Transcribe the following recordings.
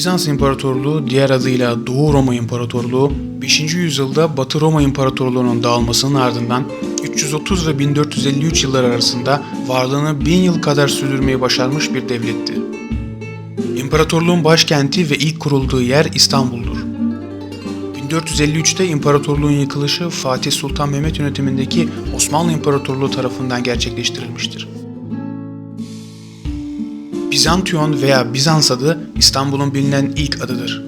Bizans İmparatorluğu diğer adıyla Doğu Roma İmparatorluğu 5. yüzyılda Batı Roma İmparatorluğu'nun dağılmasının ardından 330 ve 1453 yılları arasında varlığını 1000 yıl kadar sürdürmeyi başarmış bir devletti. İmparatorluğun başkenti ve ilk kurulduğu yer İstanbul'dur. 1453'te imparatorluğun yıkılışı Fatih Sultan Mehmet yönetimindeki Osmanlı İmparatorluğu tarafından gerçekleştirilmiştir. Bizantiyon veya Bizans adı İstanbul'un bilinen ilk adıdır.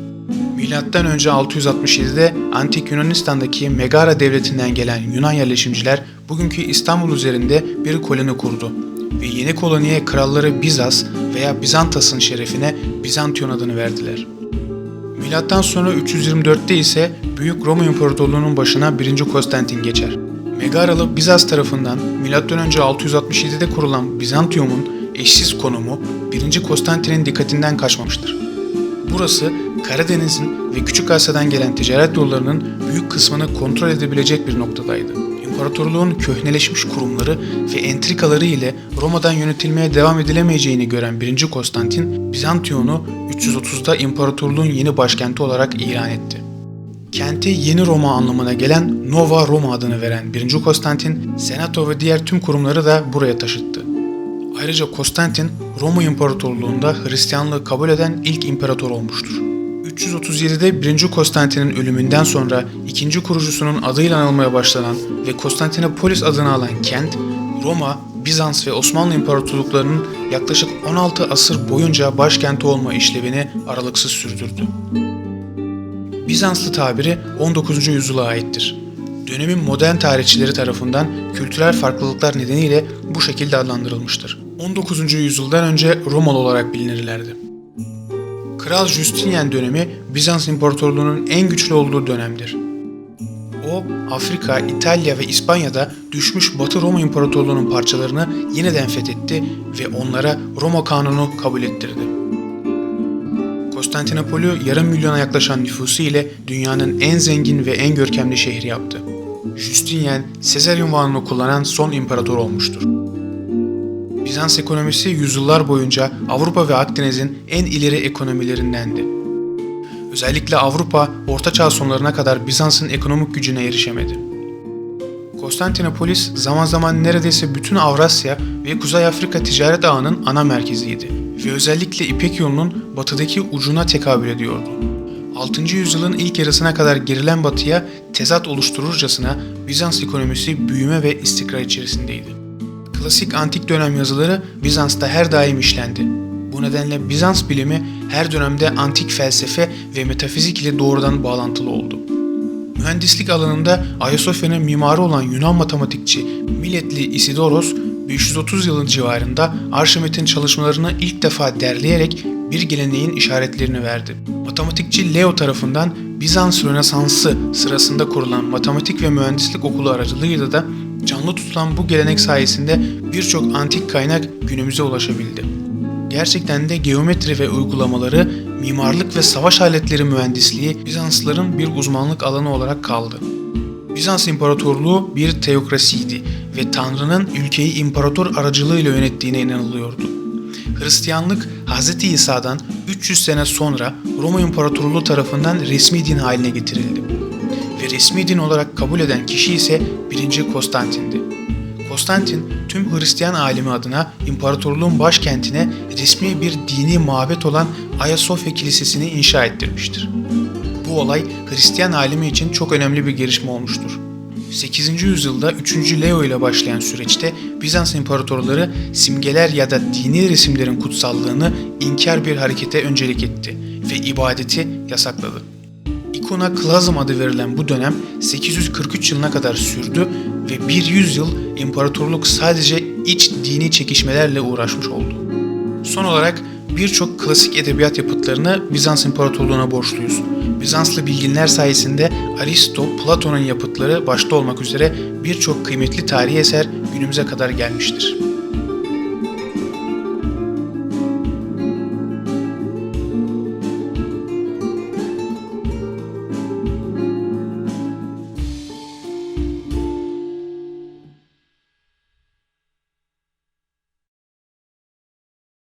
Milattan önce 667'de Antik Yunanistan'daki Megara devletinden gelen Yunan yerleşimciler bugünkü İstanbul üzerinde bir koloni kurdu ve yeni koloniye kralları Bizas veya Bizantas'ın şerefine Bizantiyon adını verdiler. Milattan sonra 324'te ise Büyük Roma İmparatorluğu'nun başına 1. Konstantin geçer. Megaralı Bizas tarafından M.Ö. 667'de kurulan Bizantium'un eşsiz konumu 1. Konstantin'in dikkatinden kaçmamıştır. Burası Karadeniz'in ve Küçük Asya'dan gelen ticaret yollarının büyük kısmını kontrol edebilecek bir noktadaydı. İmparatorluğun köhneleşmiş kurumları ve entrikaları ile Roma'dan yönetilmeye devam edilemeyeceğini gören 1. Konstantin, Bizantiyon'u 330'da imparatorluğun yeni başkenti olarak ilan etti. Kenti Yeni Roma anlamına gelen Nova Roma adını veren 1. Konstantin, Senato ve diğer tüm kurumları da buraya taşıttı. Ayrıca Konstantin, Roma İmparatorluğu'nda Hristiyanlığı kabul eden ilk imparator olmuştur. 337'de 1. Konstantin'in ölümünden sonra ikinci kurucusunun adıyla anılmaya başlanan ve Konstantinopolis adını alan kent, Roma, Bizans ve Osmanlı İmparatorluklarının yaklaşık 16 asır boyunca başkenti olma işlevini aralıksız sürdürdü. Bizanslı tabiri 19. yüzyıla aittir. Dönemin modern tarihçileri tarafından kültürel farklılıklar nedeniyle bu şekilde adlandırılmıştır. 19. yüzyıldan önce Romalı olarak bilinirlerdi. Kral Justinian dönemi Bizans İmparatorluğu'nun en güçlü olduğu dönemdir. O, Afrika, İtalya ve İspanya'da düşmüş Batı Roma İmparatorluğu'nun parçalarını yeniden fethetti ve onlara Roma kanunu kabul ettirdi. Konstantinopol'ü yarım milyona yaklaşan nüfusu ile dünyanın en zengin ve en görkemli şehri yaptı. Justinian, Sezar ünvanını kullanan son imparator olmuştur. Bizans ekonomisi yüzyıllar boyunca Avrupa ve Akdeniz'in en ileri ekonomilerindendi. Özellikle Avrupa, Orta Çağ sonlarına kadar Bizans'ın ekonomik gücüne erişemedi. Konstantinopolis zaman zaman neredeyse bütün Avrasya ve Kuzey Afrika ticaret ağının ana merkeziydi ve özellikle İpek yolunun batıdaki ucuna tekabül ediyordu. 6. yüzyılın ilk yarısına kadar gerilen batıya tezat oluştururcasına Bizans ekonomisi büyüme ve istikrar içerisindeydi. Klasik antik dönem yazıları Bizans'ta her daim işlendi. Bu nedenle Bizans bilimi her dönemde antik felsefe ve metafizik ile doğrudan bağlantılı oldu. Mühendislik alanında Ayasofya'nın mimarı olan Yunan matematikçi Miletli Isidoros 530 yılın civarında Arşimet'in çalışmalarını ilk defa derleyerek bir geleneğin işaretlerini verdi. Matematikçi Leo tarafından Bizans Rönesansı sırasında kurulan matematik ve mühendislik okulu aracılığıyla da canlı tutulan bu gelenek sayesinde birçok antik kaynak günümüze ulaşabildi. Gerçekten de geometri ve uygulamaları, mimarlık ve savaş aletleri mühendisliği Bizanslıların bir uzmanlık alanı olarak kaldı. Bizans İmparatorluğu bir teokrasiydi ve Tanrı'nın ülkeyi imparator aracılığıyla yönettiğine inanılıyordu. Hristiyanlık Hz. İsa'dan 300 sene sonra Roma İmparatorluğu tarafından resmi din haline getirildi. Ve resmi din olarak kabul eden kişi ise 1. Konstantin'di. Konstantin tüm Hristiyan alemi adına imparatorluğun başkentine resmi bir dini mabet olan Ayasofya Kilisesi'ni inşa ettirmiştir. Bu olay Hristiyan alemi için çok önemli bir gelişme olmuştur. 8. yüzyılda 3. Leo ile başlayan süreçte Bizans imparatorları simgeler ya da dini resimlerin kutsallığını inkar bir harekete öncelik etti ve ibadeti yasakladı. İkona Klazm adı verilen bu dönem 843 yılına kadar sürdü ve bir yüzyıl imparatorluk sadece iç dini çekişmelerle uğraşmış oldu. Son olarak birçok klasik edebiyat yapıtlarını Bizans İmparatorluğu'na borçluyuz. Bizanslı bilginler sayesinde Aristo, Platon'un yapıtları başta olmak üzere birçok kıymetli tarihi eser günümüze kadar gelmiştir.